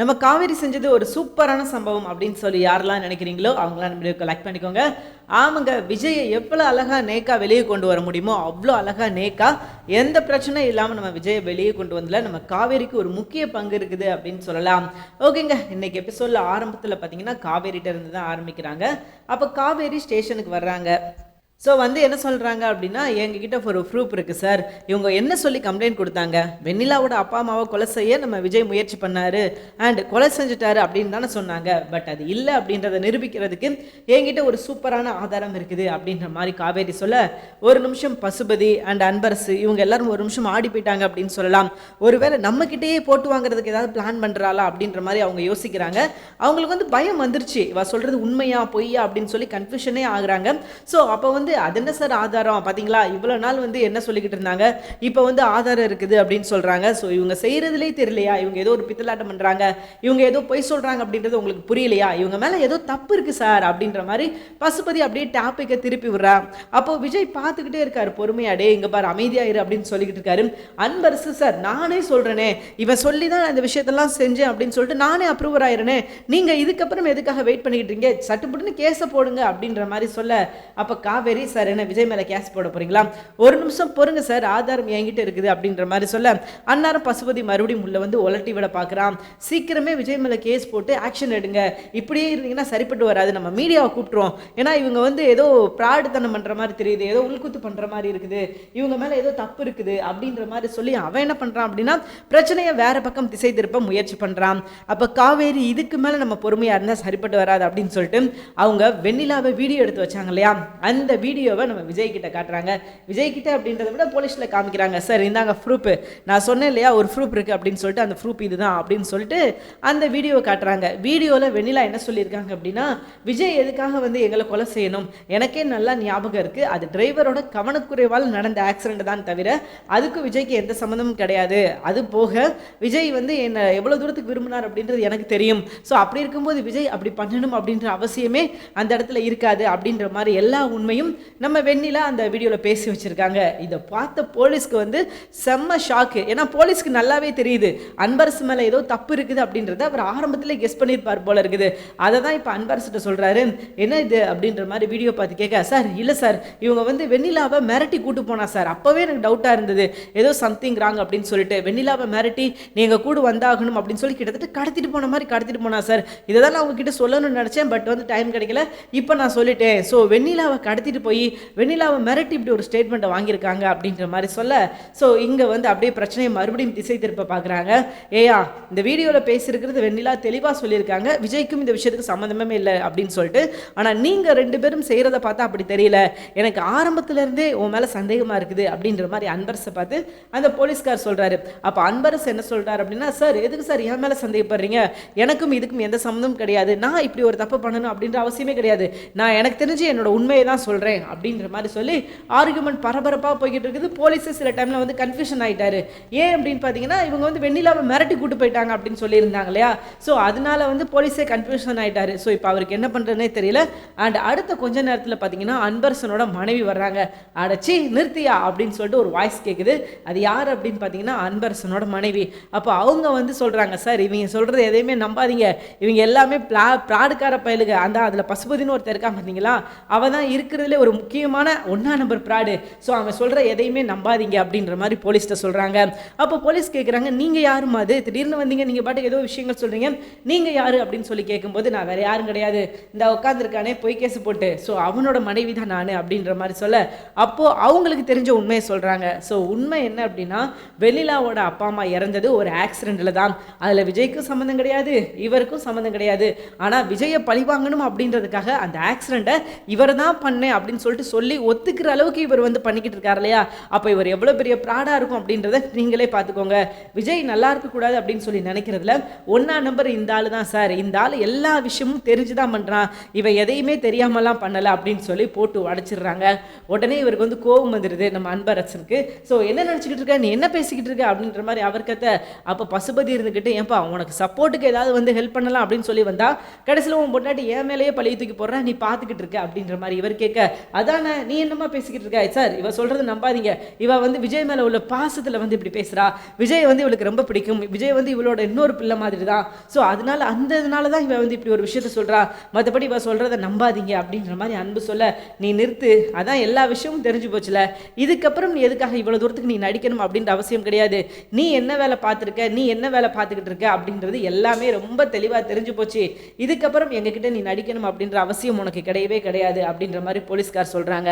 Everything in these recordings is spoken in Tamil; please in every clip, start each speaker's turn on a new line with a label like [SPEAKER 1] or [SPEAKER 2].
[SPEAKER 1] நம்ம காவேரி செஞ்சது ஒரு சூப்பரான சம்பவம் அப்படின்னு சொல்லி யாரெல்லாம் நினைக்கிறீங்களோ அவங்களாம் நம்ம கலெக்ட் லைக் பண்ணிக்கோங்க. ஆமாங்க விஜயை எவ்வளோ அழகாக நேக்கா வெளியே கொண்டு வர முடியுமோ அவ்வளோ அழகாக நேக்கா எந்த பிரச்சனையும் இல்லாமல் நம்ம விஜயை வெளியே கொண்டு வந்தல நம்ம காவேரிக்கு ஒரு முக்கிய பங்கு இருக்குது அப்படின்னு சொல்லலாம். ஓகேங்க இன்னைக்கு எபிசோடில் ஆரம்பத்தில் பார்த்தீங்கன்னா காவேரிட்ட இருந்து தான் ஆரம்பிக்கிறாங்க. அப்போ காவேரி ஸ்டேஷனுக்கு வர்றாங்க. ஸோ வந்து என்ன சொல்கிறாங்க அப்படின்னா எங்ககிட்ட ஒரு ப்ரூஃப் இருக்குது சார் இவங்க என்ன சொல்லி கம்ப்ளைண்ட் கொடுத்தாங்க? வெண்ணிலாவோட அப்பா அம்மாவை கொலை செய்ய நம்ம விஜய் முயற்சி பண்ணார். அண்ட் கொலை செஞ்சுட்டாரு அப்படின்னு தானே சொன்னாங்க. பட் அது இல்லை அப்படின்றத நிரூபிக்கிறதுக்கு என்கிட்ட ஒரு சூப்பரான ஆதாரம் இருக்குது அப்படின்ற மாதிரி காவேரி சொல்ல ஒரு நிமிஷம் பசுபதி அண்ட் அன்பரசு இவங்க எல்லாரும் ஒரு நிமிஷம் ஆடி போயிட்டாங்க அப்படின்னு சொல்லலாம். ஒருவேளை நம்மக்கிட்டேயே போட்டு வாங்குறதுக்கு ஏதாவது பிளான் பண்ணுறாளா அப்படின்ற மாதிரி அவங்க யோசிக்கிறாங்க. அவங்களுக்கு வந்து பயம் வந்துருச்சு. இவ சொல்கிறது உண்மையா பொய்யா அப்படின்னு சொல்லி கன்ஃபியூஷனே ஆகுறாங்க. ஸோ அப்போ வந்து அது என்ன சார் ஆதாரம்? பார்த்தீங்களா இவ்வளோ நாள் வந்து என்ன சொல்லிக்கிட்டு இருந்தாங்க? இப்போ வந்து ஆதாரம் இருக்குது அப்படின்னு சொல்கிறாங்க ஸோ இவங்க செய்கிறதுலே தெரியலையா? இவங்க ஏதோ ஒரு பித்தலாட்டம் பண்ணுறாங்க இவங்க ஏதோ பொய் சொல்கிறாங்க அப்படின்றது உங்களுக்கு புரியலையா? இவங்க மேலே ஏதோ தப்பு இருக்குது சார் அப்படின்ற மாதிரி பசுபதி அப்படியே டாப்பிக்கை திருப்பி விடுறான் அப்போ விஜய் பார்த்துக்கிட்டே இருக்கார். பொறுமையாடே இங்கே பாரு அமைதியாயிரு அப்படின்னு சொல்லிக்கிட்டு இருக்காரு. அன்பரசு சார் நானே சொல்கிறேனே இவன் சொல்லி தான் இந்த விஷயத்தெல்லாம் செஞ்சேன் அப்படின்னு சொல்லிட்டு நானே அப்ரூவர் ஆயிரனே. நீங்கள் இதுக்கப்புறம் எதுக்காக வெயிட் பண்ணிக்கிட்டு இருக்கீங்க? சட்டுப்புட்டுன்னு கேஸை போடுங்க அப்படின்ற மாதிரி சொல்ல அப்போ காவே காவேரி சார் என்ன விஜய் மேலே கேஸ் போட போறீங்களா? ஒரு நிமிஷம் பொறுங்க சார் ஆதாரம் என்கிட்ட இருக்குது அப்படின்ற மாதிரி சொல்ல. அன்னாரம் பசுபதி மறுபடியும் உள்ள வந்து உலட்டி விட பார்க்குறான் சீக்கிரமே விஜய் மேலே கேஸ் போட்டு ஆக்ஷன் எடுங்க. இப்படியே இருந்தீங்கன்னா சரிப்பட்டு வராது. நம்ம மீடியாவை கூப்பிட்டுருவோம். ஏன்னா இவங்க வந்து ஏதோ பிராடுத்தனம் பண்ணுற மாதிரி தெரியுது. ஏதோ உள்குத்து பண்ணுற மாதிரி இருக்குது. இவங்க மேலே ஏதோ தப்பு இருக்குது அப்படின்ற மாதிரி சொல்லி அவன் என்ன பண்ணுறான் அப்படின்னா பிரச்சனையை வேற பக்கம் திசை திருப்ப முயற்சி பண்ணுறான் அப்போ காவேரி இதுக்கு மேலே நம்ம பொறுமையாக இருந்தால் சரிப்பட்டு வராது அப்படின்னு சொல்லிட்டு அவங்க வெண்ணிலாவை வீடியோ எடுத்து வச்சாங்க இல்லையா? அந்த வீடியோவை நம்ம விஜய் கிட்ட காட்டுறாங்க. விஜய் கிட்ட அப்படின்றத விட போலீஸில் காமிக்கிறாங்க. சார் இந்தாங்க ப்ரூப்பு நான் சொன்னேன் இல்லையா ஒரு ப்ரூப் இருக்குது அப்படின்னு சொல்லிட்டு அந்த ப்ரூஃப் இதுதான் அப்படின்னு சொல்லிட்டு அந்த வீடியோவை காட்டுறாங்க. வீடியோவில் வெண்ணிலா என்ன சொல்லியிருக்காங்க அப்படின்னா விஜய் எதுக்காக வந்து எங்களை கொலை செய்யணும்? எனக்கே நல்லா ஞாபகம் இருக்குது அது டிரைவரோட கவனக்குறைவால் நடந்த ஆக்சிடென்ட் தான் தவிர அதுக்கு விஜய்க்கு எந்த சம்மந்தமும் கிடையாது. அது போக விஜய் வந்து என்னை எவ்வளோ தூரத்துக்கு விரும்பினார் அப்படின்றது எனக்கு தெரியும். ஸோ அப்படி இருக்கும்போது விஜய் அப்படி பண்ணணும் அப்படின்ற அவசியமே அந்த இடத்துல இருக்காது. அப்படின்ற மாதிரி எல்லா உண்மையும் நம்ம வெண்ணிலா அந்த வீடியோவில் பேசி வச்சுருக்காங்க. இதை பார்த்த போலீஸ்க்கு வந்து செம்ம ஷாக்கு ஏன்னா போலீஸ்க்கு நல்லாவே தெரியுது. அன்பரசு மேலே ஏதோ தப்பு இருக்குது அப்படின்றத அவர் ஆரம்பத்தில் கெஸ் பண்ணியிருப்பார் போல இருக்குது. அதை தான் இப்போ அன்பரசிட்ட சொல்கிறாரு என்ன இது அப்படின்ற மாதிரி வீடியோ பார்த்து கேட்க சார் இல்லை சார். இவங்க வந்து வெண்ணிலாவை மிரட்டி கூட்டு போனா சார். அப்போவே எனக்கு டவுட்டாக இருந்தது. ஏதோ சம்திங் ராங் அப்படின்னு சொல்லிட்டு வெண்ணிலாவை மிரட்டி நீங்கள் கூட வந்தாகணும் அப்படின்னு சொல்லி கிட்டத்தட்ட கடத்திட்டு போன மாதிரி கடத்திட்டு போனா சார். இதை தான் நான் உங்ககிட்ட சொல்லணும்னு நினச்சேன். பட் வந்து டைம் கிடைக்கல. இப்போ நான் சொல்லிட்டேன். ஸோ வெண்ணிலாவை கடத்திட்டு போய் வெண்ணிலாவை மிரட்டி இப்படி ஒரு ஸ்டேட்மெண்ட்டை வாங்கியிருக்காங்க அப்படின்ற மாதிரி சொல்ல ஸோ இங்கே வந்து அப்படியே பிரச்சனையை மறுபடியும் திசை திருப்ப பார்க்குறாங்க ஏயா இந்த வீடியோவில் பேசியிருக்கிறது வெண்ணிலா தெளிவாக சொல்லியிருக்காங்க. விஜய்க்கும் இந்த விஷயத்துக்கு சம்மந்தமே இல்லை அப்படின்னு சொல்லிட்டு ஆனால் நீங்கள் ரெண்டு பேரும் செய்கிறத பார்த்தா அப்படி தெரியல. எனக்கு ஆரம்பத்துலேருந்தே உன் மேலே சந்தேகமாக இருக்குது அப்படின்ற மாதிரி அன்பரசை பார்த்து அந்த போலீஸ்கார் சொல்கிறாரு அப்போ அன்பரசு என்ன சொல்கிறாரு அப்படின்னா சார் எதுக்கு சார் என் மேலே சந்தேகப்படுறீங்க? எனக்கும் இதுக்கும் எந்த சம்மந்தமும் கிடையாது. நான் இப்படி ஒரு தப்பு பண்ணணும் அப்படின்ற அவசியமே கிடையாது. நான் எனக்கு தெரிஞ்சு என்னோட உண்மையை தான் சொல்கிறேன் அப்படின்ற மாதிரி சொல்லி ஆர்குமெண்ட் பரபரப்பாக போய்கிட்டு இருக்குது. போலீஸு சில டைமில் வந்து கன்ஃபியூஷன் ஆகிட்டாரு ஏன் அப்படின்னு பார்த்தீங்கன்னா இவங்க வந்து வெண்ணிலாவை மிரட்டி கூட்டு போயிட்டாங்க அப்படின்னு சொல்லியிருந்தாங்க இல்லையா? ஸோ அதனால வந்து போலீஸே கன்ஃபியூஷன் ஆகிட்டாரு ஸோ இப்போ அவருக்கு என்ன பண்ணுறதுனே தெரியல. அண்ட் அடுத்த கொஞ்ச நேரத்தில் பார்த்தீங்கன்னா அன்பரசனோட மனைவி வர்றாங்க. அடைச்சி நிறுத்தியா அப்படின்னு சொல்லிட்டு ஒரு வாய்ஸ் கேட்குது அது யார் அப்படின்னு பார்த்தீங்கன்னா அன்பரசனோட மனைவி. அப்போ அவங்க வந்து சொல்கிறாங்க சார் இவங்க சொல்கிறது எதையுமே நம்பாதீங்க. இவங்க எல்லாமே பிளா ப்ராடுக்கார பயலுக. அந்த அதில் பசுபதினு ஒருத்தர் இருக்காங்க பார்த்தீங்களா அவள் தான் இருக்கிறதுலே ஒரு முக்கியமான ஒன்றா நம்பர் ப்ராடு ஸோ அவன் சொல்கிற எதையுமே நம்பாதீங்க அப்படின்ற மாதிரி போலீஸ்கிட்ட சொல்கிறாங்க அப்போ போலீஸ் கேட்குறாங்க நீங்கள் யாருமா அது? திடீர்னு வந்தீங்க நீங்கள் பாட்டுக்கு ஏதோ விஷயங்கள் சொல்கிறீங்க நீங்கள் யார்? அப்படின்னு சொல்லி கேட்கும்போது நான் வேறு யாரும் கிடையாது. இந்த உட்காந்துருக்கானே போய் கேஸ் போட்டு. ஸோ அவனோட மனைவி தான் நான் அப்படின்ற மாதிரி சொல்ல. அப்போது அவங்களுக்கு தெரிஞ்ச உண்மையை சொல்கிறாங்க ஸோ உண்மை என்ன அப்படின்னா வெளிலாவோட அப்பா அம்மா இறந்தது ஒரு ஆக்சிடெண்ட்டில் தான். அதில் விஜய்க்கும் சம்மந்தம் கிடையாது இவருக்கும் சம்மந்தம் கிடையாது. ஆனால் விஜயை பழிவாங்கணும் அப்படின்றதுக்காக அந்த ஆக்சிடெண்ட்டை இவர் தான் பண்ணேன் அப்படின்னு அப்படின்னு சொல்லிட்டு சொல்லி ஒத்துக்கிற அளவுக்கு இவர் வந்து பண்ணிக்கிட்டு இருக்கார் இல்லையா? அப்போ இவர் எவ்வளோ பெரிய ப்ராடாக இருக்கும் அப்படின்றத நீங்களே பார்த்துக்கோங்க. விஜய் நல்லா இருக்கக்கூடாது அப்படின்னு சொல்லி நினைக்கிறதுல ஒன்றா நம்பர் இந்த ஆள் தான் சார் இந்த ஆள் எல்லா விஷயமும் தெரிஞ்சு தான் பண்ணுறான் இவன் எதையுமே தெரியாமலாம் பண்ணலை அப்படின்னு சொல்லி போட்டு உடச்சிடுறாங்க. உடனே இவருக்கு வந்து கோபம் வந்துடுது நம்ம அன்பரசனுக்கு ஸோ என்ன நினச்சிக்கிட்டு இருக்க? நீ என்ன பேசிக்கிட்டு இருக்க? அப்படின்ற மாதிரி அவர் கத்த அப்போ பசுபதி இருந்துக்கிட்டு ஏன்பா உனக்கு சப்போர்ட்டுக்கு ஏதாவது வந்து ஹெல்ப் பண்ணலாம்? அப்படின்னு சொல்லி வந்தா கடைசியில் உன் பொண்டாட்டி என் மேலேயே பழைய தூக்கி போடுறேன் நீ பார்த்துக்கிட்டு இருக்க. அப்படின்ற மாதிரி இவர் கேட்க அதானே நீ என்னமா பேசிக்கிட்டு இருக்க? சார் இவ சொல்றது நம்பாதீங்க. இவ வந்து விஜய் மேல உள்ள பாசத்துல வந்து இப்படி பேசுறா. விஜய் வந்து இவளுக்கு ரொம்ப பிடிக்கும். விஜய் வந்து இவளோட இன்னொரு பிள்ளை மாதிரி தான் ஸோ அதனால அந்த இதனால தான் இவ வந்து இப்படி ஒரு விஷயத்த சொல்றா. மற்றபடி இவ சொல்றத நம்பாதீங்க அப்படின்ற மாதிரி அன்பு சொல்ல நீ நிறுத்து. அதான் எல்லா விஷயமும் தெரிஞ்சு போச்சுல. இதுக்கப்புறம் நீ எதுக்காக இவ்வளவு தூரத்துக்கு நீ நடிக்கணும் அப்படின்ற அவசியம் கிடையாது. நீ என்ன வேலை பார்த்துருக்க? நீ என்ன வேலை பார்த்துக்கிட்டு இருக்க? அப்படின்றது எல்லாமே ரொம்ப தெளிவாக தெரிஞ்சு போச்சு. இதுக்கப்புறம் எங்ககிட்ட நீ நடிக்கணும் அப்படின்ற அவசியம் உனக்கு கிடையவே கிடையாது அப்படின்ற மாதிரி போலீஸ் போலீஸ்கார் சொல்கிறாங்க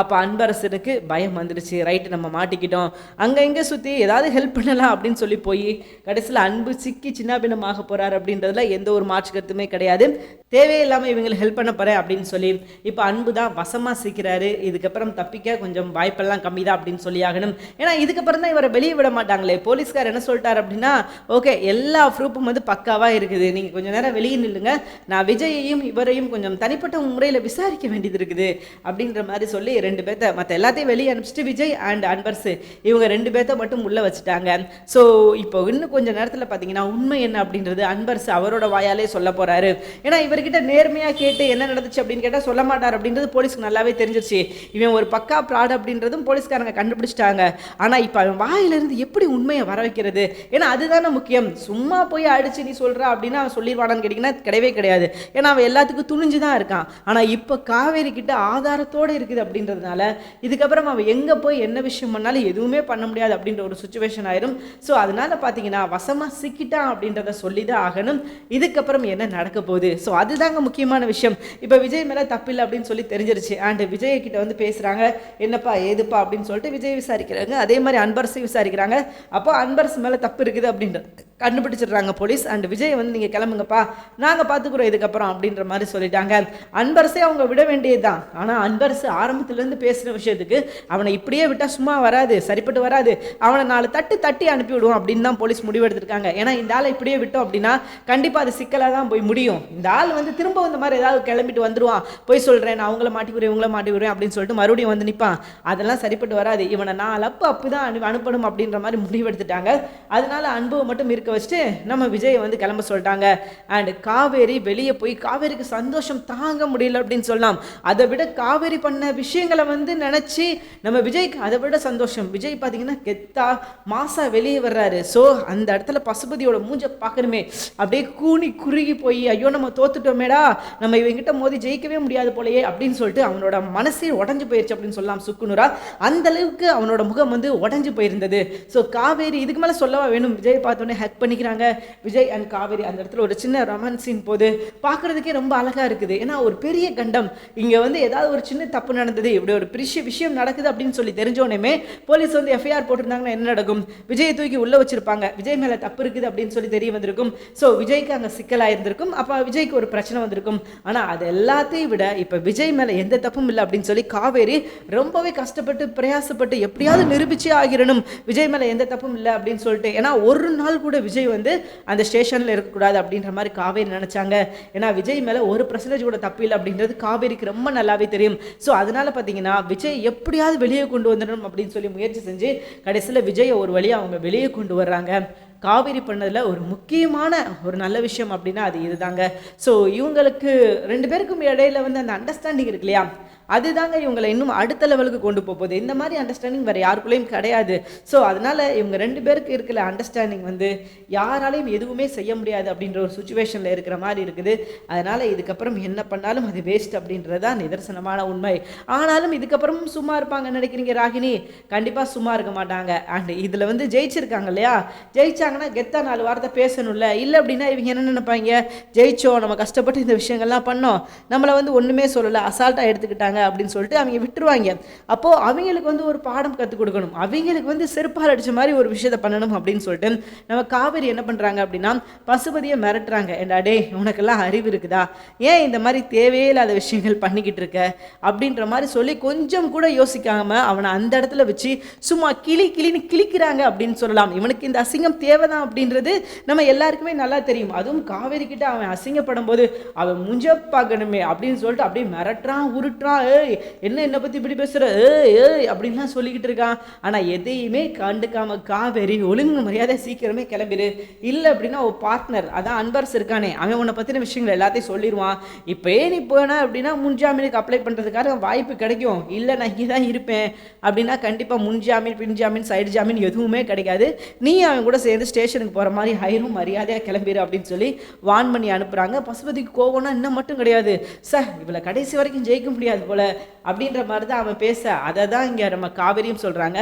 [SPEAKER 1] அப்போ அன்பரசனுக்கு பயம் வந்துடுச்சு ரைட்டு நம்ம மாட்டிக்கிட்டோம். அங்கே இங்கே சுற்றி ஏதாவது ஹெல்ப் பண்ணலாம் அப்படின்னு சொல்லி போய் கடைசியில் அன்பு சிக்கி சின்னாபின்னமாக போகிறார் அப்படின்றதுல எந்த ஒரு மாற்று கருத்துமே கிடையாது. தேவையில்லாமல் இவங்களை ஹெல்ப் பண்ண போகிறேன் அப்படின்னு சொல்லி இப்போ அன்பு தான் வசமாக சிக்கிறாரு. இதுக்கப்புறம் தப்பிக்க கொஞ்சம் வாய்ப்பெல்லாம் கம்மி தான் அப்படின்னு சொல்லி ஆகணும். ஏன்னா இதுக்கப்புறம் தான் இவரை வெளியே விட மாட்டாங்களே. போலீஸ்கார் என்ன சொல்லிட்டார் அப்படின்னா ஓகே எல்லா ப்ரூஃபும் வந்து பக்காவாக இருக்குது. நீங்கள் கொஞ்சம் நேரம் வெளியே நில்லுங்க. நான் விஜயையும் இவரையும் கொஞ்சம் தனிப்பட்ட முறையில் விசாரிக்க வேண்டியது இருக்குது. அப்படின்ற மாதிரி சொல்லி ரெண்டு பேர்த்த மற்ற எல்லாத்தையும் வெளியே அனுப்பிச்சிட்டு விஜய் அண்ட் அன்பர்ஸ் இவங்க ரெண்டு பேர்த்த மட்டும் உள்ளே வச்சுட்டாங்க. ஸோ இப்போ இன்னும் கொஞ்சம் நேரத்தில் பார்த்தீங்கன்னா உண்மை என்ன அப்படின்றது அன்பர்ஸ் அவரோட வாயாலே சொல்ல போகிறாரு ஏன்னா இவர்கிட்ட நேர்மையாக கேட்டு என்ன நடந்துச்சு அப்படின்னு கேட்டால் சொல்ல மாட்டார் அப்படின்றது போலீஸ்க்கு நல்லாவே தெரிஞ்சிருச்சு. இவன் ஒரு பக்கா ப்ராட் அப்படின்றதும் போலீஸ்காரங்க கண்டுபிடிச்சிட்டாங்க. ஆனால் இப்போ அவன் வாயிலிருந்து எப்படி உண்மையை வர வைக்கிறது? ஏன்னா அதுதானே முக்கியம். சும்மா போய் அடிச்சு நீ சொல்கிறா அப்படின்னா அவன் சொல்லிடுவானான்னு கேட்டிங்கன்னா கிடையவே கிடையாது. ஏன்னா அவன் எல்லாத்துக்கும் துணிஞ்சு தான் இருக்கான். ஆனால் இப்போ காவேரி கிட்ட ஆதாரத்தோடு இருக்குது அப்படின்றதுனால இதுக்கப்புறம் அவன் எங்கே போய் என்ன விஷயம் பண்ணாலும் எதுவுமே பண்ண முடியாது அப்படின்ற ஒரு சுச்சுவேஷன் ஆயிரும். ஸோ அதனால பார்த்தீங்கன்னா வசமாக சிக்கிட்டான் அப்படின்றத சொல்லி தான் ஆகணும். இதுக்கப்புறம் என்ன நடக்க போகுது? ஸோ அதுதாங்க முக்கியமான விஷயம். இப்போ விஜய் மேலே தப்பில்லை அப்படின்னு சொல்லி தெரிஞ்சிருச்சு. அண்ட் விஜய் கிட்ட வந்து பேசுகிறாங்க என்னப்பா ஏதுப்பா? அப்படின்னு சொல்லிட்டு விஜய் விசாரிக்கிறாங்க. அதே மாதிரி அன்பரசையும் விசாரிக்கிறாங்க. அப்போ அன்பரசு மேலே தப்பு இருக்குது அப்படின்ற கண்டுபிடிச்சிடுறாங்க போலீஸ். அண்ட் விஜய் வந்து நீங்கள் கிளம்புங்கப்பா. நாங்கள் பார்த்துக்குறோம் இதுக்கப்புறம். அப்படின்ற மாதிரி சொல்லிட்டாங்க. அன்பரசே அவங்க விட வேண்டியது தான் ஆனால் அன்பரசு ஆரம்பத்துலேருந்து பேசுகிற விஷயத்துக்கு அவனை இப்படியே விட்டால் சும்மா வராது சரிப்பட்டு வராது. அவனை நாலு தட்டு தட்டி அனுப்பி விடுவோம் அப்படின்னு தான் போலீஸ் முடிவெடுத்திருக்காங்க ஏன்னா இந்த ஆளை இப்படியே விட்டோம் அப்படின்னா கண்டிப்பாக அது சிக்கலாக தான் போய் முடியும். இந்த ஆள் வந்து திரும்ப இந்த மாதிரி ஏதாவது கிளம்பிட்டு வந்துடுவான் போய் சொல்கிறேன் நான் அவங்கள மாட்டி விடுவேன் இவங்கள மாட்டி விடுவேன் அப்படின்னு சொல்லிட்டு மறுபடியும் வந்து நிற்பான் அதெல்லாம் சரிப்பட்டு வராது. இவனை நாலு அப்போ அப்படி தான் அனு அனுப்பணும் அப்படின்ற மாதிரி முடிவெடுத்துட்டாங்க அதனால அன்புவை மட்டும் இருக்க வச்சுட்டு நம்ம விஜயை வந்து கிளம்ப சொல்லிட்டாங்க. அண்ட் காவேரி வெளியே போய் காவேரிக்கு சந்தோஷம் தாங்க முடியல அப்படின்னு சொல்லலாம் அதை விட காவேரி பண்ண விஷயங்களை வந்து நினச்சி நம்ம விஜய்க்கு அதை விட சந்தோஷம். விஜய் பார்த்தீங்கன்னா கெத்தா மாசா வெளியே வர்றாரு. ஸோ அந்த இடத்துல பசுபதியோட மூஞ்சை பார்க்கணுமே அப்படியே கூனி குறுகி போய் ஐயோ நம்ம தோத்துட்டோமேடா. நம்ம இவங்கிட்ட மோதி ஜெயிக்கவே முடியாது போலயே. அப்படின்னு சொல்லிட்டு அவனோட மனசே உடஞ்சு போயிருச்சு அப்படின்னு சொல்லலாம் சுக்குனூரா அந்த அளவுக்கு அவனோட முகம் வந்து உடஞ்சு போயிருந்தது. ஸோ காவேரி இதுக்கு மேலே சொல்லவா வேணும்? விஜய் பார்த்தோன்னே ஹக் பண்ணிக்கிறாங்க. விஜய் அண்ட் காவேரி அந்த இடத்துல ஒரு சின்ன ரொமான்ஸின் போது பார்க்குறதுக்கே ரொம்ப அழகாக இருக்குது. ஏன்னா ஒரு பெரிய கண்டம். இங்கே வந்து ஏதாவது ஒரு சின்ன தப்பு நடந்தது இப்படி ஒரு பெரிய விஷயம் நடக்குது அப்படின்னு சொல்லி தெரிஞ்சோடனே போலீஸ் வந்து எஃப்ஐஆர் போட்டிருந்தாங்கன்னா என்ன நடக்கும்? விஜயை தூக்கி உள்ளே வச்சிருப்பாங்க. விஜய் மேலே தப்பு இருக்குது அப்படின்னு சொல்லி தெரிய வந்திருக்கும். ஸோ விஜய்க்கு அங்கே சிக்கலாக இருந்திருக்கும். அப்போ விஜய்க்கு ஒரு பிரச்சனை வந்திருக்கும். ஆனால் அது எல்லாத்தையும் விட இப்போ விஜய் மேலே எந்த தப்பும் இல்லை அப்படின்னு சொல்லி காவேரி ரொம்பவே கஷ்டப்பட்டு பிரயாசப்பட்டு எப்படியாவது நிரூபிச்சே ஆகிரணும். விஜய் மேலே எந்த தப்பும் இல்லை அப்படின்னு சொல்லிட்டு. ஏன்னா ஒரு நாள் கூட விஜய் வந்து அந்த ஸ்டேஷனில் இருக்கக்கூடாது அப்படின்ற மாதிரி காவேரி நினச்சாங்க. ஏன்னா விஜய் மேலே ஒரு பர்சன்டேஜ் கூட தப்பு இல்லை அப்படின்றது காவேரிக்கு ரொம்ப நல்லாவே தெரியும். ஸோ அதனால பார்த்தீங்கன்னா விஜய் எப்படியாவது வெளியே கொண்டு வந்துடணும் அப்படின்னு சொல்லி முயற்சி செஞ்சு கடைசியில் விஜயை ஒரு வழியாக அவங்க வெளியே கொண்டு வர்றாங்க. காவேரி பண்ணதில் ஒரு முக்கியமான ஒரு நல்ல விஷயம் அப்படின்னா அது இதுதாங்க. ஸோ இவங்களுக்கு ரெண்டு பேருக்கும் இடையில வந்து அந்த அண்டர்ஸ்டாண்டிங் இருக்கு இல்லையா? அதுதாங்க இவங்களை இன்னும் அடுத்த லெவலுக்கு கொண்டு போகுது இந்த மாதிரி அண்டர்ஸ்டாண்டிங் வேறு யாருக்குள்ளேயும் கிடையாது. ஸோ அதனால் இவங்க ரெண்டு பேருக்கு இருக்கிற அண்டர்ஸ்டாண்டிங் வந்து யாராலையும் எதுவுமே செய்ய முடியாது அப்படின்ற ஒரு சுச்சுவேஷனில் இருக்கிற மாதிரி இருக்குது. அதனால் இதுக்கப்புறம் என்ன பண்ணாலும் அது வேஸ்ட் அப்படின்றது தான் நிதர்சனமான உண்மை. ஆனாலும் இதுக்கப்புறமும் சும்மா இருப்பாங்கன்னு நினைக்கிறீங்க ராகினி? கண்டிப்பாக சும்மா இருக்க மாட்டாங்க. அண்ட் இதில் வந்து ஜெயிச்சிருக்காங்க இல்லையா? ஜெயிச்சாங்கன்னா கெத்தா நாலு வார்த்தை பேசணும்ல. இல்லை அப்படின்னா இவங்க என்ன நினைப்பாங்க? ஜெயிச்சோம் நம்ம கஷ்டப்பட்டு இந்த விஷயங்கள்லாம் பண்ணோம். நம்மளை வந்து ஒன்றுமே சொல்லலை. அசால்ட்டாக எடுத்துக்கிட்டாங்க. அப்படின்னு சொல்லிட்டு அவங்க விட்டுருவாங்க. அப்போது அவங்களுக்கு வந்து ஒரு பாடம் கற்றுக் கொடுக்கணும். அவங்களுக்கு வந்து செருப்பால் அடித்த மாதிரி ஒரு விஷயத்த பண்ணணும் அப்படின்னு சொல்லிட்டு நம்ம காவேரி என்ன பண்ணுறாங்க அப்படின்னா பசுபதியை மிரட்டுறாங்க. ஏண்டா டே உனக்கெல்லாம் அறிவு இருக்குதா? ஏன் இந்த மாதிரி தேவையில்லாத விஷயங்கள் பண்ணிக்கிட்டு இருக்க? அப்படின்ற மாதிரி சொல்லி கொஞ்சம் கூட யோசிக்காம அவனை அந்த இடத்துல வச்சு சும்மா கிளி கிளின்னு கிளிக்கிறாங்க அப்படின்னு சொல்லலாம். இவனுக்கு இந்த அசிங்கம் தேவைதான் அப்படின்றது நம்ம எல்லாருக்குமே நல்லா தெரியும். அதுவும் காவேரி கிட்ட அவன் அசிங்கப்படும் போது அவன் முஞ்ச பார்க்கணுமே அப்படின்னு சொல்லிட்டு அப்படியே மிரட்டுறான் உருட்டுறான் ஏய் என்ன என்னை பற்றி இப்படி பேசுகிற ஏய் ஏய் அப்படின்லாம் சொல்லிக்கிட்டு இருக்கான். ஆனால் எதையுமே கண்டுக்காம காவேரி ஒழுங்கு மரியாதை சீக்கிரமே கிளம்பிடு இல்லை அப்படின்னா ஒரு பார்ட்னர் அதான் அன்பர்ஸ் இருக்கானே. அவன் உன்னை பற்றின விஷயங்கள் எல்லாத்தையும் சொல்லிடுவான் இப்போயே நீ போனா அப்படின்னா முன்ஜாமீனுக்கு அப்ளை பண்ணுறதுக்காக வாய்ப்பு கிடைக்கும். இல்லை நான் இங்கே தான் இருப்பேன். அப்படின்னா கண்டிப்பாக முன்ஜாமீன் பின்ஜாமீன் சைடு ஜாமீன் எதுவுமே கிடைக்காது. நீ அவன் கூட சேர்ந்து ஸ்டேஷனுக்கு போகிற மாதிரி ஹைரும் மரியாதையாக கிளம்பிடு அப்படின்னு சொல்லி வான் பண்ணி அனுப்புகிறாங்க பசுபதிக்கு கோவம்னா இன்னும் மட்டும் கிடையாது. சார் இவளை கடைசி வரைக்கும் ஜெயிக்க முடியாது. போல அப்படின்ற மாதிரி தான் அவன் பேச. அதை தான் இங்கே நம்ம காவேரியும் சொல்கிறாங்க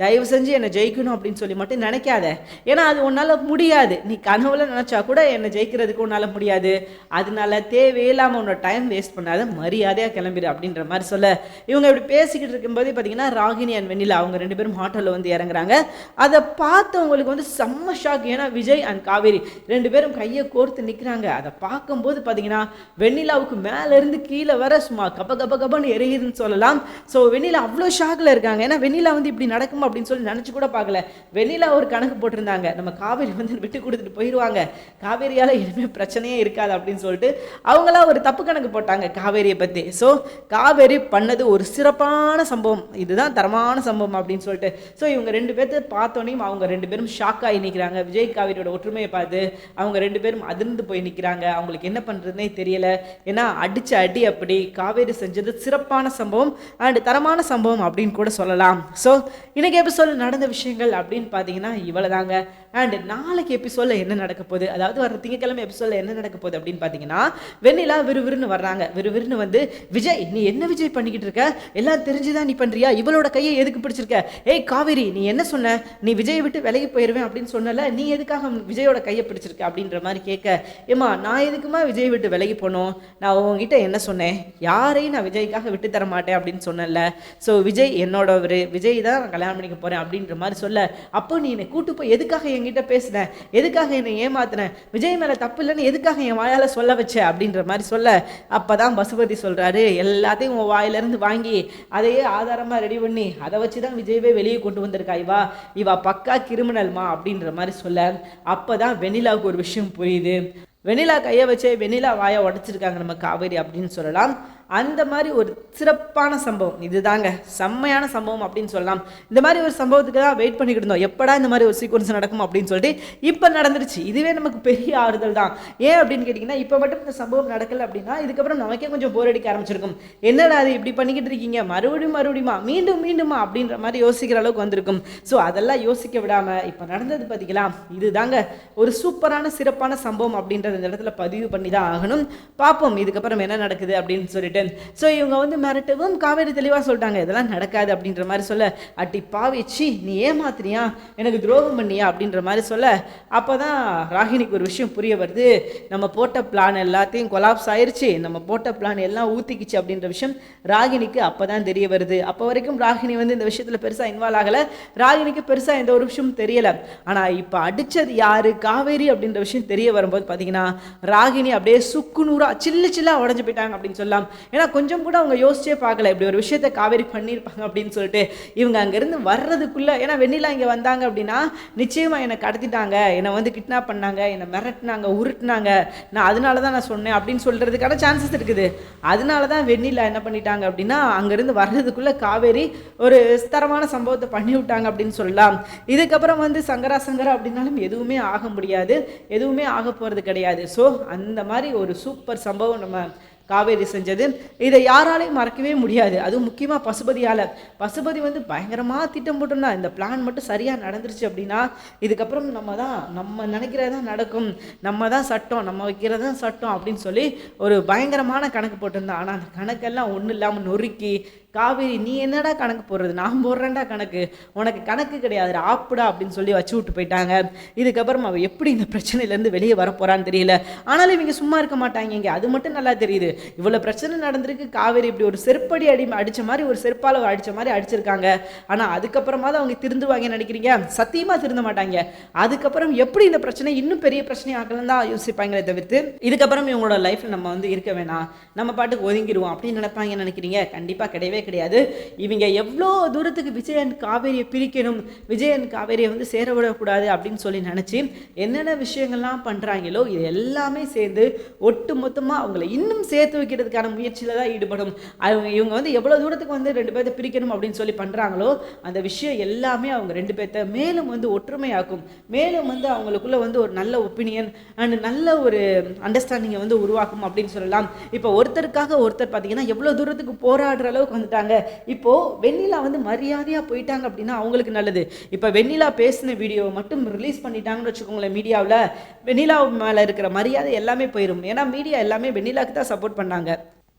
[SPEAKER 1] தயவு செஞ்சு என்னை ஜெயிக்கணும் அப்படின்னு சொல்லி மட்டும் நினைக்காத. ஏன்னா அது உன்னால் முடியாது. நீ கனவுல நினச்சா கூட என்னை ஜெயிக்கிறதுக்கு உன்னால் முடியாது. அதனால தேவையில்லாமல் உன்னோட டைம் வேஸ்ட் பண்ணாத. மரியாதையாக கிளம்பிடு அப்படின்ற மாதிரி சொல்ல. இவங்க இப்படி பேசிக்கிட்டு இருக்கும்போது பார்த்தீங்கன்னா ராகினி அண்ட் வெண்ணிலா அவங்க ரெண்டு பேரும் ஹோட்டலில் வந்து இறங்குறாங்க. அதை பார்த்தவங்களுக்கு வந்து செம்ம ஷாக் ஏன்னா விஜய் அண்ட் காவேரி ரெண்டு பேரும் கையை கோர்த்து நிற்கிறாங்க அதை பார்க்கும்போது பார்த்தீங்கன்னா வெண்ணிலாவுக்கு மேலேருந்து கீழே வர சும்மா கப கப கபன்னு எரியுதுன்னு சொல்லலாம். ஸோ வெண்ணிலா அவ்வளோ ஷாக்கில் இருக்காங்க. ஏன்னா வெண்ணிலா வந்து இப்படி நடக்கும் அப்படின்னு சொல்லி நினச்சி கூட பார்க்கல. வெண்ணிலா ஒரு கணக்கு போட்டிருந்தாங்க. நம்ம காவேரி வந்து விட்டு கொடுத்துட்டு போயிடுவாங்க காவேரியால் இனிமேல் பிரச்சனையே இருக்காது அப்படின்னு சொல்லிட்டு அவங்களா ஒரு தப்பு கணக்கு போட்டாங்க காவேரியை பற்றி ஸோ காவேரி பண்ணது ஒரு சிறப்பான சம்பவம். இதுதான் தரமான சம்பவம் அப்படின்னு சொல்லிட்டு. ஸோ இவங்க ரெண்டு பேர்த்து பார்த்தோன்னே அவங்க ரெண்டு பேரும் ஷாக் ஆகி நிற்கிறாங்க விஜய் காவேரியோட ஒற்றுமையை பார்த்து அவங்க ரெண்டு பேரும் அதிர்ந்து போய் நிற்கிறாங்க அவங்களுக்கு என்ன பண்ணுறதுனே தெரியல. ஏன்னா அடிச்ச அடி அப்படி. காவேரி செஞ்சது சிறப்பான சம்பவம் அண்ட் தரமான சம்பவம் அப்படின்னு கூட சொல்லலாம். ஸோ இன்றைக்கி எபிசோடில் நடந்த விஷயங்கள் அப்படின்னு பார்த்தீங்கன்னா இவ்வளோ தாங்க அண்ட் நாளைக்கு எபிசோடில் என்ன நடக்க போகுது? அதாவது வர திங்கக்கிழமை எபிசோடில் என்ன நடக்க போகுது அப்படின்னு பார்த்தீங்கன்னா வெண்ணிலா விறுவிறுன்னு வர்றாங்க. விறுவிறுன்னு வந்து விஜய் நீ என்ன விஜய் பண்ணிக்கிட்டு இருக்க? எல்லாம் தெரிஞ்சுதான் நீ பண்ணுறியா இவளோட கையை எதுக்கு பிடிச்சிருக்க? ஏய் காவேரி நீ என்ன சொன்ன? நீ விஜயை விட்டு விலகி போயிடுவேன் அப்படின்னு சொன்னல நீ எதுக்காக விஜயோட கையை பிடிச்சிருக்க? அப்படின்ற மாதிரி கேட்க ஏமா நான் எதுக்குமா விஜய் விட்டு விலகி போனோம்? நான் உங்ககிட்ட என்ன சொன்னேன்? யாரையும் நான் விஜய் விஜய்க்காக விட்டு தர மாட்டேன் அப்படின்னு சொன்னேன்ல. ஸோ விஜய் என்னோடவர் விஜய் தான் நான் கல்யாணம் பண்ணிக்க போகிறேன் அப்படின்ற மாதிரி சொல்ல அப்போ நீ என்னை கூட்டு போய் எதுக்காக என்கிட்ட பேசின? எதுக்காக என்னை ஏமாத்தின? விஜய் மேலே தப்பு இல்லைன்னு எதுக்காக என் வாயால் சொல்ல வச்ச? அப்படின்ற மாதிரி சொல்ல அப்போ தான் பசுபதி சொல்கிறாரு எல்லாத்தையும் உன் வாயிலேருந்து வாங்கி அதையே ஆதாரமாக ரெடி பண்ணி அதை வச்சு தான் விஜயவே வெளியே கொண்டு வந்திருக்கா இவா. இவா பக்கா கிரிமினல்மா அப்படின்ற மாதிரி சொல்ல அப்போ தான் வெண்ணிலாவுக்கு ஒரு விஷயம் புரியுது. வெண்ணிலா கையை வச்சே வெண்ணிலா வாயை உடச்சிருக்காங்க நம்ம காவேரி அப்படின்னு சொல்லலாம். அந்த மாதிரி ஒரு சிறப்பான சம்பவம். இதுதாங்க. செம்மையான சம்பவம் அப்படின்னு சொல்லலாம். இந்த மாதிரி ஒரு சம்பவத்துக்கு தான் வெயிட் பண்ணிக்கிட்டு இருந்தோம். எப்படா இந்த மாதிரி ஒரு சீக்வன்ஸ் நடக்கும் அப்படின்னு சொல்லிட்டு இப்போ நடந்துருச்சு. இதுவே நமக்கு பெரிய ஆறுதல் தான். ஏன் அப்படின்னு கேட்டிங்கன்னா இப்போ மட்டும் இந்த சம்பவம் நடக்கல அப்படின்னா இதுக்கப்புறம் நமக்கே கொஞ்சம் போர் அடிக்க ஆரம்பிச்சிருக்கும். என்னடா அது இப்படி பண்ணிக்கிட்டு இருக்கீங்க? மறுபடியும் மறுபடியுமா? மீண்டும் மீண்டுமா? அப்படின்ற மாதிரி யோசிக்கிற அளவுக்கு வந்திருக்கும். ஸோ அதெல்லாம் யோசிக்க விடாம இப்போ நடந்தது பார்த்தீங்களா இதுதாங்க. ஒரு சூப்பரான சிறப்பான சம்பவம் அப்படின்றத இந்த இடத்துல பதிவு பண்ணி தான் ஆகணும். பார்ப்போம். இதுக்கப்புறம் என்ன நடக்குது அப்படின்னு சொல்லிட்டு ஸோ இவங்க வந்து மிரட்டவும் காவேரி தெளிவாக சொல்லிட்டாங்க. இதெல்லாம் நடக்காது அப்படின்ற மாதிரி சொல்ல அட்டி பாவிச்சி நீ ஏமாத்துறியா எனக்கு துரோகம் பண்ணியா? அப்படின்ற மாதிரி சொல்ல அப்போ தான் ராகினிக்கு ஒரு விஷயம் புரிய வருது. நம்ம போட்ட பிளான் எல்லாத்தையும் கொலாப்ஸ் ஆயிடுச்சு நம்ம போட்ட பிளான் எல்லாம் ஊற்றிக்கிச்சு அப்படின்ற விஷயம் ராகினிக்கு அப்போ தான் தெரிய வருது. அப்போ வரைக்கும் ராகினி வந்து இந்த விஷயத்தில் பெருசாக இன்வால்வ் ஆகலை. ராகினிக்கு பெருசாக எந்த ஒரு விஷயமும் தெரியலை. ஆனால் இப்போ அடித்தது யார்? காவேரி அப்படின்ற விஷயம் தெரிய வரும்போது பார்த்தீங்கன்னா ராகினி அப்படியே சுக்கு சில்லு சில்லாக உடஞ்சு போயிட்டாங்க அப்படின்னு சொல்லலாம். ஏன்னா கொஞ்சம் கூட அவங்க யோசிச்சே பார்க்கல. இப்படி ஒரு விஷயத்த காவேரி பண்ணியிருப்பாங்க அப்படின்னு சொல்லிட்டு இவங்க அங்கேருந்து வர்றதுக்குள்ளே ஏன்னா வெண்ணிலா இங்கே வந்தாங்க அப்படின்னா நிச்சயமாக என்னை கடத்திட்டாங்க. என்னை வந்து கிட்னாப் பண்ணாங்க. என்னை மிரட்டினாங்க உருட்டுனாங்க. நான் அதனால தான் நான் சொன்னேன் அப்படின்னு சொல்கிறதுக்கான சான்சஸ் இருக்குது. அதனால தான் வெண்ணிலா என்ன பண்ணிட்டாங்க அப்படின்னா அங்கேருந்து வர்றதுக்குள்ளே காவேரி ஒரு தரமான சம்பவத்தை பண்ணி விட்டாங்க அப்படின்னு சொல்லலாம். இதுக்கப்புறம் வந்து சங்கரா சங்கரா அப்படின்னாலும் எதுவுமே ஆக முடியாது. எதுவுமே ஆக போகிறது கிடையாது. ஸோ அந்த மாதிரி ஒரு சூப்பர் சம்பவம் நம்ம காவேரி செஞ்சது. இதை யாராலையும் மறக்கவே முடியாது. அதுவும் முக்கியமாக பசுபதியால். பசுபதி வந்து பயங்கரமாக திட்டம் போட்டோம்னா இந்த பிளான் மட்டும் சரியாக நடந்துருச்சு அப்படின்னா இதுக்கப்புறம் நம்ம தான் நம்ம நினைக்கிறது தான் நடக்கும். நம்ம தான் சட்டம் நம்ம வைக்கிறது தான் சட்டம் அப்படின்னு சொல்லி ஒரு பயங்கரமான கணக்கு போட்டிருந்தான். ஆனால் அந்த கணக்கெல்லாம் ஒன்றும் இல்லாமல் நொறுக்கி காவேரி நீ என்னடா கணக்கு போடுறது? நான் போடுறேன்டா கணக்கு. உனக்கு கணக்கு கிடையாது ஆப்புடா அப்படின்னு சொல்லி வச்சு விட்டு போயிட்டாங்க. இதுக்கப்புறம் அவள் எப்படி இந்த பிரச்சனையிலேருந்து வெளியே வரப்போறான்னு தெரியல. ஆனாலும் இவங்க சும்மா இருக்க மாட்டாங்க இங்கே. அது மட்டும் நல்லா தெரியுது. இவ்வளோ பிரச்சனை நடந்திருக்கு. காவேரி இப்படி ஒரு செருப்படி அடி அடித்த மாதிரி ஒரு செருப்பால் அடித்த மாதிரி அடிச்சிருக்காங்க. ஆனால் அதுக்கப்புறமா தான் அவங்க திருந்துவாங்கன்னு நினைக்கிறீங்க? சத்தியமாக திருந்த மாட்டாங்க. அதுக்கப்புறம் எப்படி இந்த பிரச்சனை இன்னும் பெரிய பிரச்சனை ஆகலன்னு தான் யோசிப்பாங்களே தவிர்த்து இதுக்கப்புறம் இவங்களோட லைஃப்பில் நம்ம வந்து இருக்க வேணாம். நம்ம பாட்டுக்கு ஒதுங்கிடுவோம் அப்படின்னு நினைப்பாங்க நினைக்கிறீங்க? கண்டிப்பாக கிடையவே கிடையாது. இவங்க எவ்வளோ தூரத்துக்கு விஜயன் காவேரியை பிரிக்கணும் விஜயன் காவேரியை வந்து சேர விடக்கூடாது அப்படின்னு சொல்லி நினச்சி என்னென்ன விஷயங்கள்லாம் பண்ணுறாங்களோ இது எல்லாமே சேர்ந்து ஒட்டு மொத்தமாக அவங்கள இன்னும் சேர்த்து வைக்கிறதுக்கான முயற்சியில் தான் ஈடுபடும். அவங்க இவங்க வந்து எவ்வளோ தூரத்துக்கு வந்து ரெண்டு பேர்த்த பிரிக்கணும் அப்படின்னு சொல்லி பண்ணுறாங்களோ அந்த விஷயம் எல்லாமே அவங்க ரெண்டு பேர்த்த மேலும் வந்து ஒற்றுமையாக்கும். மேலும் வந்து அவங்களுக்குள்ள வந்து ஒரு நல்ல ஒப்பீனியன் அண்ட் நல்ல ஒரு அண்டர்ஸ்டாண்டிங்கை வந்து உருவாக்கும் அப்படின்னு சொல்லலாம். இப்போ ஒருத்தருக்காக ஒருத்தர் பார்த்தீங்கன்னா எவ்வளோ தூரத்துக்கு போராடுற அளவுக்கு வந்து போட்டாங்க இப்போது வெண்ணிலா வந்து மரியாதையாக போயிட்டாங்க அப்படின்னா அவங்களுக்கு நல்லது. இப்போ வெண்ணிலா பேசின வீடியோ மட்டும் ரிலீஸ் பண்ணிட்டாங்கன்னு வச்சுக்கோங்களேன் மீடியாவில். வெண்ணிலா மேலே இருக்கிற மரியாதை எல்லாமே போயிடும் ஏன்னா மீடியா எல்லாமே வெண்ணிலாவுக்கு தான் சப்போர்ட் பண்ணாங்க.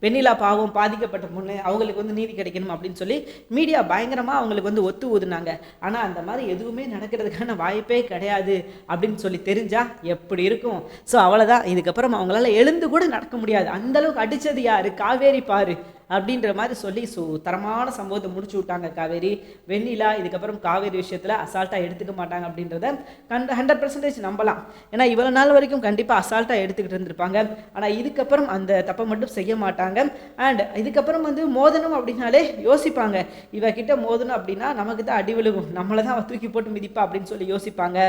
[SPEAKER 1] வெண்ணிலா பாவம் பாதிக்கப்பட்ட பொண்ணு. அவங்களுக்கு வந்து நீதி கிடைக்கணும் அப்படின்னு சொல்லி மீடியா பயங்கரமாக அவங்களுக்கு வந்து ஒத்து ஊதுனாங்க. ஆனால் அந்த மாதிரி எதுவுமே நடக்கிறதுக்கான வாய்ப்பே கிடையாது அப்படின்னு சொல்லி தெரிஞ்சா எப்படி இருக்கும்? ஸோ அவ்வளோதான் இதுக்கப்புறம் அவங்களால எழுந்து கூட நடக்க முடியாது. அந்த அளவுக்கு அடிச்சது யாரு? காவேரி பாரு. அப்படின்ற மாதிரி சொல்லி ஸோ தரமான சம்பவத்தை முடிச்சு விட்டாங்க காவேரி. வெண்ணிலா இதுக்கப்புறம் காவேரி விஷயத்தில் அசால்ட்டாக எடுத்துக்க மாட்டாங்க அப்படின்றத கண்ட ஹண்ட்ரட் பர்சன்டேஜ் நம்பலாம். ஏன்னா இவ்வளோ நாள் வரைக்கும் கண்டிப்பாக அசால்ட்டாக எடுத்துக்கிட்டு இருந்திருப்பாங்க. ஆனால் இதுக்கப்புறம் அந்த தப்பை மட்டும் செய்ய மாட்டாங்க. அண்ட் இதுக்கப்புறம் வந்து மோதனம் அப்படின்னாலே யோசிப்பாங்க. இவகிட்ட மோதணும் அப்படின்னா நமக்கு தான் அடி விழுகும். நம்மளை தான் தூக்கி போட்டு மிதிப்பா அப்படின்னு சொல்லி யோசிப்பாங்க.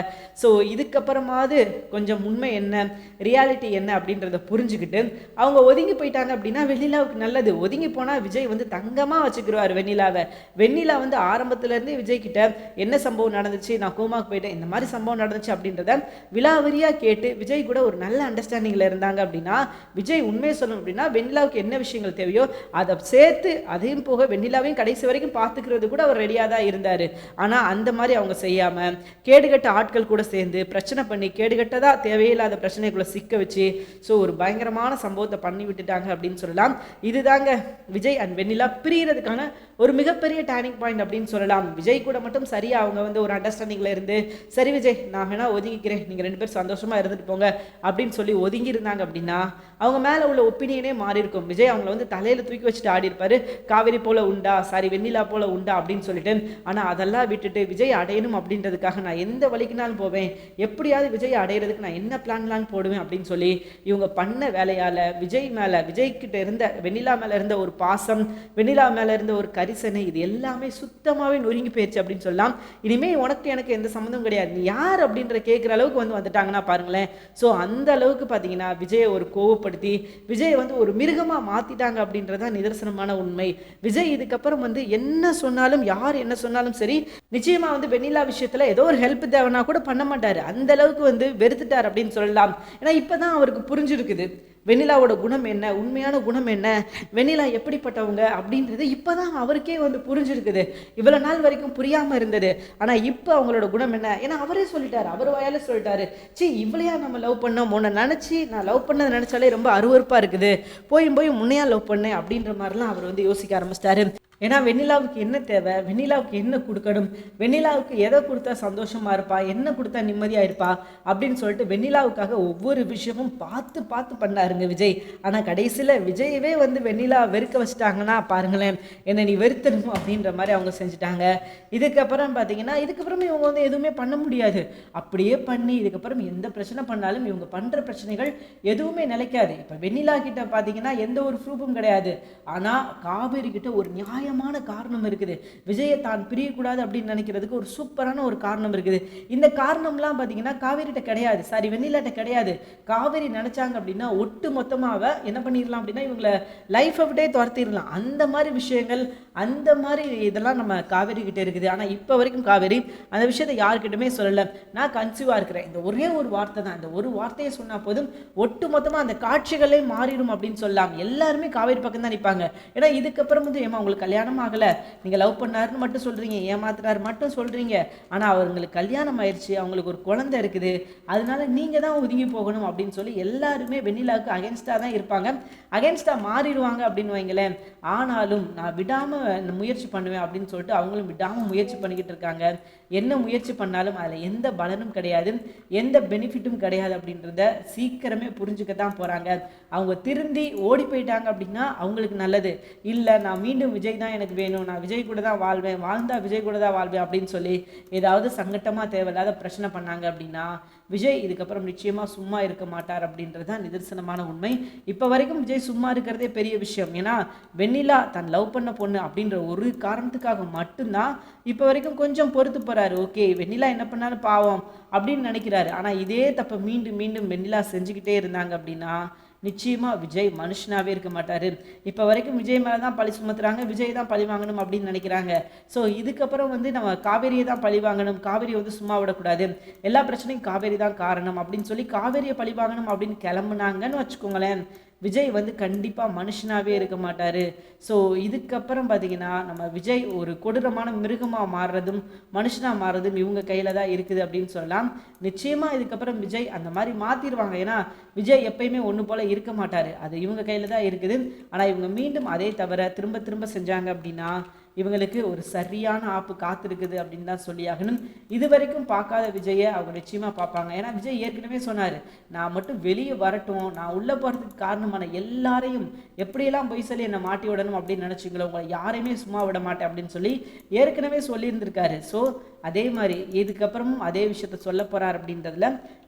[SPEAKER 1] ஸோ இதுக்கப்புறமாவது கொஞ்சம் உண்மை என்ன? ரியாலிட்டி என்ன அப்படின்றத புரிஞ்சுக்கிட்டு அவங்க ஒதுங்கி போயிட்டாங்க அப்படின்னா வெண்ணிலாவுக்கு நல்லது. ஒதுங்கி போனால் விஜய் வந்து தங்கமாக வச்சுக்கிருவார் வெண்ணிலாவை. வெண்ணிலா வந்து ஆரம்பத்துலேருந்தே விஜய் கிட்ட என்ன சம்பவம் நடந்துச்சு? நான் கோமாக்கு போயிட்டேன். இந்த மாதிரி சம்பவம் நடந்துச்சு அப்படின்றத விலாவரியாக கேட்டு விஜய் கூட ஒரு நல்ல அண்டர்ஸ்டாண்டிங்கில் இருந்தாங்க அப்படின்னா விஜய் உண்மையை சொல்லணும் அப்படின்னா வெண்ணிலாவுக்கு என்ன விஷயங்கள் தேவையோ அதை சேர்த்து அதையும் போக வெண்ணிலாவையும் கடைசி வரைக்கும் பார்த்துக்கிறது கூட அவர் ரெடியாக தான் இருந்தார். ஆனால் அந்த மாதிரி அவங்க செய்யாமல் கேடுகட்ட ஆட்கள் கூட சேர்ந்து பிரச்சனை பண்ணி கேடுகட்டதாக தேவையில்லாத பிரச்சனைக்குள்ளே சிக்க வச்சு ஸோ ஒரு பயங்கரமான சம்பவத்தை பண்ணி விட்டுட்டாங்க அப்படின்னு சொல்லலாம். இதுதாங்க விஜய் அண்ட் வெண்ணிலா பிரியறதுக்கான ஒரு மிகப்பெரிய டேர்னிங் பாயிண்ட் அப்படின்னு சொல்லலாம். விஜய் கூட மட்டும் சரியா அவங்க வந்து ஒரு அண்டர்ஸ்டாண்டிங்கில் இருந்து சரி விஜய் நான் வேணா ஒதுங்கிக்கிறேன். நீங்கள் ரெண்டு பேரும் சந்தோஷமா இருந்துட்டு போங்க அப்படின்னு சொல்லி ஒதுங்கி இருந்தாங்க அப்படின்னா அவங்க மேலே உள்ள ஒப்பீனியனே மாறி இருக்கும் விஜய் அவங்கள வந்து தலையில தூக்கி வச்சுட்டு ஆடி இருப்பாரு காவேரி போல உண்டா? சாரி வெண்ணிலா போல உண்டா? அப்படின்னு சொல்லிட்டு ஆனால் அதெல்லாம் விட்டுட்டு விஜய் அடையணும் அப்படின்றதுக்காக நான் எந்த வழிக்குனாலும் போவேன். எப்படியாவது விஜய் அடையிறதுக்கு நான் என்ன பிளான்லாம் போடுவேன் அப்படின்னு சொல்லி இவங்க பண்ண வேலையால் விஜய் மேலே விஜய் கிட்ட இருந்த வெண்ணிலா மேலே இருந்த ஒரு பாசம் வெண்ணிலா மேலே இருந்த ஒரு கரிசனை இது எல்லாமே சுத்தமாகவே நொறுங்கி போயிடுச்சு அப்படின்னு சொல்லலாம். இனிமேல் உனக்கு எனக்கு எந்த சம்மந்தம் கிடையாது. நீ யார் அப்படின்ற கேட்குற அளவுக்கு வந்து வந்துட்டாங்கன்னா பாருங்களேன். ஸோ அந்த அளவுக்கு பார்த்தீங்கன்னா விஜயை ஒரு கோவப்படுத்தி விஜய் வந்து ஒரு மிருகமாக மாற்றிட்டாங்க அப்படின்றதான் நிதர்சனமான உண்மை. விஜய் இதுக்கப்புறம் வந்து என்ன சொன்னாலும் யார் என்ன சொன்னாலும் சரி நிச்சயமாக வந்து வெண்ணிலா விஷயத்தில் ஏதோ ஒரு ஹெல்ப் தேவைன்னா கூட பண்ண மாட்டார். அந்த அளவுக்கு வந்து வெறுத்துட்டார் அப்படின்னு சொல்லலாம். ஏன்னா இப்பதான் அவருக்கு புரிஞ்சிருக்குது. வெண்ணிலாவோட குணம் என்ன? உண்மையான குணம் என்ன? வெண்ணிலா எப்படிப்பட்டவங்க? அப்படின்றது இப்போ தான் அவருக்கே வந்து புரிஞ்சிருக்குது. இவ்வளோ நாள் வரைக்கும் புரியாமல் இருந்தது. ஆனால் இப்போ அவங்களோட குணம் என்ன? ஏன்னா அவரே சொல்லிட்டாரு. அவர் வாயால் சொல்லிட்டாரு. சி இவ்வளையா நம்ம லவ் பண்ணோம்? உன்னை நினச்சி நான் லவ் பண்ணதை நினச்சாலே ரொம்ப அருவறுப்பாக இருக்குது. போயும் போய் முன்னையாக லவ் பண்ணேன் அப்படின்ற மாதிரிலாம் அவர் வந்து யோசிக்க ஆரம்பிச்சிட்டாரு. ஏன்னா வெண்ணிலாவுக்கு என்ன தேவை? வெண்ணிலாவுக்கு என்ன கொடுக்கணும்? வெண்ணிலாவுக்கு எதை கொடுத்தா சந்தோஷமாக இருப்பா? என்ன கொடுத்தா நிம்மதியாக இருப்பா? அப்படின்னு சொல்லிட்டு வெண்ணிலாவுக்காக ஒவ்வொரு விஷயமும் பார்த்து பார்த்து பண்ணாருங்க விஜய். ஆனால் கடைசியில் விஜயவே வந்து வெண்ணிலா வெறுக்க வச்சுட்டாங்கன்னா பாருங்களேன் என்னை நீ வெறுத்தணும் அப்படின்ற மாதிரி அவங்க செஞ்சுட்டாங்க. இதுக்கப்புறம் பார்த்தீங்கன்னா இதுக்கப்புறமே இவங்க வந்து எதுவுமே பண்ண முடியாது. அப்படியே பண்ணி இதுக்கப்புறம் எந்த பிரச்சனை பண்ணாலும் இவங்க பண்ணுற பிரச்சனைகள் எதுவுமே நிலைக்காது. இப்போ வெண்ணிலா கிட்ட பார்த்தீங்கன்னா எந்த ஒரு ப்ரூஃபும் கிடையாது. ஆனால் காவேரி கிட்ட ஒரு நியாயமான காரணம் இருக்குது. விஜயை தான் பிரியக்கூடாது அப்படின்னு நினைக்கிறதுக்கு ஒரு சூப்பரான ஒரு காரணம் இருக்குது. இந்த காரணம்லாம் பார்த்தீங்கன்னா காவேரிட்ட கிடையாது. சாரி வெண்ணிலாட்ட கிடையாது. காவேரி நினைச்சாங்க அப்படின்னா ஒட்டு மொத்தமாக என்ன பண்ணிடலாம் அப்படின்னா இவங்கள லைஃப் விட்டே துரத்திடலாம். அந்த மாதிரி விஷயங்கள் அந்த மாதிரி இதெல்லாம் நம்ம காவேரி கிட்ட இருக்குது. ஆனால் இப்போ வரைக்கும் காவேரி அந்த விஷயத்தை யாருக்கிட்டமே சொல்லலை. நான் கன்சீவாக இருக்கிறேன். இந்த ஒரே ஒரு வார்த்தை தான். இந்த ஒரு வார்த்தையை சொன்னால் போதும் ஒட்டு மொத்தமாக அந்த காட்சிகளே மாறிடும் அப்படின்னு சொல்லலாம் எல்லாருமே காவேரி பக்கம் தான் நிற்பாங்க ஏன்னா இதுக்கப்புறம் வந்து ஏமா உங்களுக்கு கல்யாணம் கல்யாணம் ஆகலை நீங்கள் லவ் பண்ணாருன்னு மட்டும் சொல்கிறீங்க ஏமாத்துறாரு மட்டும் சொல்கிறீங்க ஆனால் அவங்களுக்கு கல்யாணம் ஆயிடுச்சு அவங்களுக்கு ஒரு குழந்தை இருக்குது. அதனால நீங்கள் தான் ஒதுங்கி போகணும் அப்படின்னு சொல்லி எல்லாருமே வெண்ணிலாவுக்கு அகேன்ஸ்டாக தான் இருப்பாங்க. அகேன்ஸ்டாக மாறிடுவாங்க அப்படின்னு வைங்களேன். ஆனாலும் நான் விடாமல் முயற்சி பண்ணுவேன் அப்படின்னு சொல்லிட்டு அவங்களும் விடாமல் முயற்சி பண்ணிக்கிட்டு இருக்காங்க. என்ன முயற்சி பண்ணாலும் அதில் எந்த பலனும் கிடையாது. எந்த பெனிஃபிட்டும் கிடையாது அப்படின்றத சீக்கிரமே புரிஞ்சுக்க தான் போகிறாங்க அவங்க திருந்தி ஓடி போயிட்டாங்க அப்படின்னா அவங்களுக்கு நல்லது. இல்லை நான் மீண்டும் விஜய் தான் தான் எனக்கு வேணும். நான் விஜய் கூட தான் வாழ்வேன். வாழ்ந்தா விஜய் கூட தான் வாழ்வேன் அப்படின்னு சொல்லி ஏதாவது சங்கட்டமாக தேவையில்லாத பிரச்சனை பண்ணாங்க அப்படின்னா விஜய் இதுக்கப்புறம் நிச்சயமாக சும்மா இருக்க மாட்டார் அப்படின்றது தான் நிதர்சனமான உண்மை. இப்போ வரைக்கும் விஜய் சும்மா இருக்கிறதே பெரிய விஷயம். ஏன்னா வெண்ணிலா தன் லவ் பண்ண பொண்ணு அப்படின்ற ஒரு காரணத்துக்காக மட்டும்தான் இப்போ வரைக்கும் கொஞ்சம் பொறுத்து போகிறாரு ஓகே வெண்ணிலா என்ன பண்ணாலும் பாவம் அப்படின்னு நினைக்கிறாரு. ஆனால் இதே தப்பை மீண்டும் மீண்டும் வெண்ணிலா செஞ்சுக்கிட்டே இருந்தாங்க அப்படின்னா நிச்சயமா விஜய் மனுஷனாவே இருக்க மாட்டாரு. இப்போ வரைக்கும் விஜய் மேலே தான் பழி சுமத்துறாங்க விஜய் தான் பழி வாங்கணும் அப்படின்னு நினைக்கிறாங்க. ஸோ இதுக்கப்புறம் வந்து நம்ம காவேரியை தான் பழி வாங்கணும். காவேரி வந்து சும்மா விடக்கூடாது. எல்லா பிரச்சனையும் காவேரி தான் காரணம் அப்படின்னு சொல்லி காவேரியை பழி வாங்கணும் அப்படின்னு கிளம்புனாங்கன்னு வச்சுக்கோங்களேன். விஜய் வந்து கண்டிப்பாக மனுஷனாகவே இருக்க மாட்டார். ஸோ இதுக்கப்புறம் பார்த்தீங்கன்னா நம்ம விஜய் ஒரு கொடூரமான மிருகமாக மாறுறதும் மனுஷனாக மாறுறதும் இவங்க கையில் தான் இருக்குது அப்படின்னு சொல்லலாம். நிச்சயமாக இதுக்கப்புறம் விஜய் அந்த மாதிரி மாற்றிடுவாங்க ஏன்னா விஜய் எப்பயுமே ஒன்று போல் இருக்க மாட்டார். அது இவங்க கையில் தான் இருக்குது. ஆனால் இவங்க மீண்டும் அதே தவிர திரும்ப திரும்ப செஞ்சாங்க அப்படின்னா இவங்களுக்கு ஒரு சரியான ஆப்பு காத்திருக்குது அப்படின்னு தான் சொல்லியாகணும் இது வரைக்கும் பார்க்காத விஜயை அவங்க நிச்சயமாக பார்ப்பாங்க. ஏன்னா விஜய் ஏற்கனவே சொன்னார் நான் மட்டும் வெளியே வரட்டும். நான் உள்ளே போகிறதுக்கு காரணமான எல்லாரையும் எப்படியெல்லாம் போய் சொல்லி என்னை மாட்டி விடணும் அப்படின்னு நினச்சிங்களோ உங்களை யாரையுமே சும்மா விட மாட்டேன் அப்படின்னு சொல்லி ஏற்கனவே சொல்லியிருந்திருக்காரு. ஸோ அதே மாதிரி இதுக்கப்புறமும் அதே விஷயத்த சொல்ல போகிறார் அப்படின்றதுல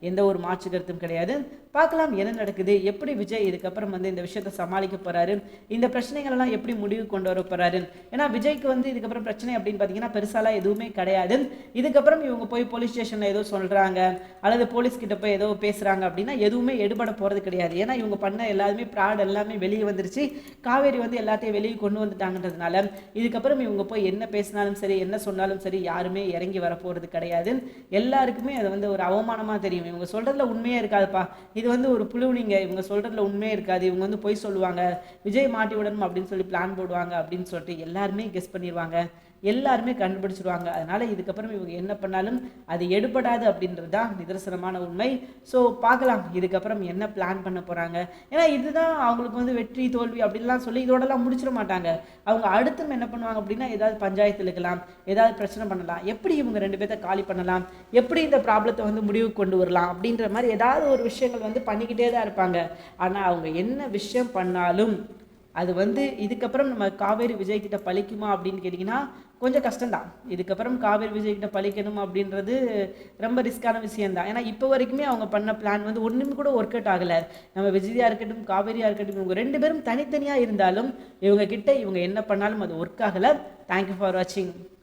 [SPEAKER 1] எந்த ஒரு மாற்று கருத்தும் கிடையாது. பார்க்கலாம் என்ன நடக்குது எப்படி விஜய் இதுக்கப்புறம் வந்து இந்த விஷயத்தை சமாளிக்க போகிறாரு இந்த பிரச்சனைகள் எல்லாம் எப்படி முடிவு கொண்டு வர போகிறாரு ஏன்னா விஜய் இவங்களுக்கு வந்து இதுக்கப்புறம் பிரச்சனை அப்படின்னு பார்த்தீங்கன்னா பெருசாலாம் எதுவுமே கிடையாது. இதுக்கப்புறம் இவங்க போய் போலீஸ் ஸ்டேஷனில் ஏதோ சொல்கிறாங்க அல்லது போலீஸ் கிட்ட போய் ஏதோ பேசுகிறாங்க அப்படின்னா எதுவுமே எடுபட போகிறது கிடையாது. ஏன்னா இவங்க பண்ண எல்லாருமே ப்ராட் எல்லாமே வெளியே வந்துருச்சு. காவேரி வந்து எல்லாத்தையும் வெளியே கொண்டு வந்துட்டாங்கன்றதுனால இதுக்கப்புறம் இவங்க போய் என்ன பேசினாலும் சரி என்ன சொன்னாலும் சரி யாருமே இறங்கி வர போகிறது கிடையாது. எல்லாருக்குமே அது வந்து ஒரு அவமானமாக தெரியும். இவங்க சொல்கிறதுல உண்மையே இருக்காதுப்பா. இது வந்து ஒரு புழுவுனிங்க இவங்க சொல்கிறதுல உண்மையே இருக்காது. இவங்க வந்து பொய் சொல்லுவாங்க. விஜய் மாட்டி விடணும் அப்படின்னு சொல்லி பிளான் போடுவாங்க அப்படின்னு சொல்லிட்டு எல்லாருமே கெஸ் பண்ணிடுவாங்க எல்லாருமே கண்டுபிடிச்சிருவாங்க. அதனால இதுக்கப்புறம் இவங்க என்ன பண்ணாலும் அது எடுபடாது அப்படின்றது தான் நிதர்சனமான உண்மை. ஸோ பார்க்கலாம். இதுக்கப்புறம் என்ன பிளான் பண்ண போகிறாங்க ஏன்னா இதுதான் அவங்களுக்கு வந்து வெற்றி தோல்வி அப்படின்லாம் சொல்லி இதோடலாம் முடிச்சிட மாட்டாங்க. அவங்க அடுத்தும் என்ன பண்ணுவாங்க அப்படின்னா ஏதாவது பஞ்சாயத்து இழுக்கலாம் ஏதாவது பிரச்சனை பண்ணலாம். எப்படி இவங்க ரெண்டு பேர்த்த காலி பண்ணலாம்? எப்படி இந்த ப்ராப்ளத்தை வந்து முடிவுக்கு கொண்டு வரலாம்? அப்படின்ற மாதிரி ஏதாவது ஒரு விஷயங்கள் வந்து பண்ணிக்கிட்டே தான் இருப்பாங்க. ஆனால் அவங்க என்ன விஷயம் பண்ணாலும் அது வந்து இதுக்கப்புறம் நம்ம காவேரி விஜய் கிட்ட பழிக்குமா அப்படின்னு கேட்டிங்கன்னா கொஞ்சம் கஷ்டம்தான். இதுக்கப்புறம் காவேரி விஜய் கிட்ட பழிக்கணும் அப்படின்றது ரொம்ப ரிஸ்க்கான விஷயம்தான். ஏன்னா இப்போ வரைக்குமே அவங்க பண்ண பிளான் வந்து ஒன்றுமே கூட ஒர்க் அவுட் ஆகலை. நம்ம விஜயா இருக்கட்டும் காவேரியாக இருக்கட்டும் இவங்க ரெண்டு பேரும் தனித்தனியாக இருந்தாலும் இவங்க கிட்ட இவங்க என்ன பண்ணாலும் அது ஒர்க் ஆகலை. தேங்க்யூ ஃபார் வாட்சிங்